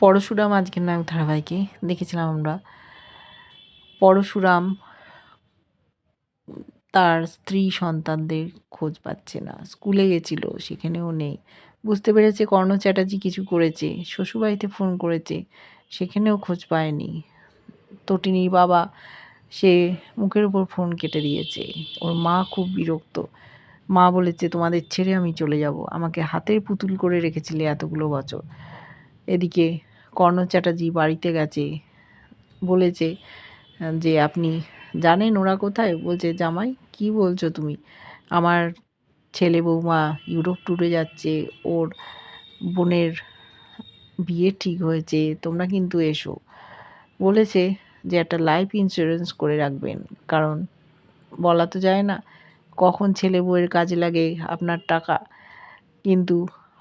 পরশুরাম আজকের নায়ক ধারাবাহিকে দেখেছিলাম আমরা। পরশুরাম তার স্ত্রী সন্তানদের খোঁজ পাচ্ছে না। স্কুলে গেছিল, সেখানেও নেই। বুঝতে পেরেছে কর্ণ চ্যাটার্জি কিছু করেছে, শ্বশুরবাড়িতে ফোন করেছে, সেখানেও খোঁজ পায়নি। তটিনীর বাবা, সে মুখের উপর ফোন কেটে দিয়েছে। ওর মা খুব বিরক্ত। মা বলেছে, তোমাদের ছেড়ে আমি চলে যাব। আমাকে হাতের পুতুল করে রেখেছিলে এতগুলো বছর। এদিকে কর্ণ চ্যাটার্জি বাড়িতে গেছে, বলেছে, যে আপনি জানেন ওরা কোথায়? বলছে, জামাই, কি বলছো তুমি? আমার ছেলে বৌমা ইউরোপ ট্যুরে যাচ্ছে, ওর বোনের বিয়ে ঠিক হয়েছে, তোমরা কিন্তু এসো। বলেছে যে একটা লাইফ ইন্স্যুরেন্স করে রাখবেন, কারণ বলা তো যায় না, কখন ছেলে বউয়ের কাজে লাগে আপনার টাকা, কিন্তু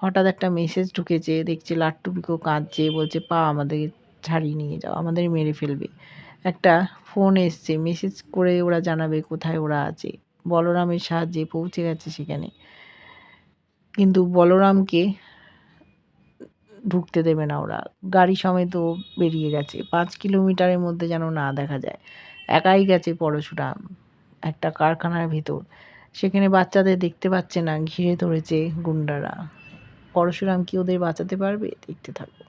হঠাৎ একটা মেসেজ ঢুকেছে, দেখছে লাট্টু পিকো কাঁদছে, বলছে, পা আমাদের ছাড়িয়ে নিয়ে যাও আমাদের মেরে ফেলবে। একটা ফোন এসছে মেসেজ করে ওরা জানাবে কোথায় ওরা আছে। বলরামের সাহায্যে পৌঁছে গেছে সেখানে। কিন্তু বলরামকে ঢুকতে দেবে না ওরা। গাড়ি সমেত বেরিয়ে গেছে। পাঁচ কিলোমিটারের মধ্যে যেন না দেখা যায়। একাই গেছে পরশুরাম, একটা কারখানার ভিতর। সেখানে বাচ্চাদের দেখতে পাচ্ছে না, ঘিরে ধরেছে গুন্ডারা। পরশুরাম কি ওদের বাঁচাতে পারবে? দেখতে থাকো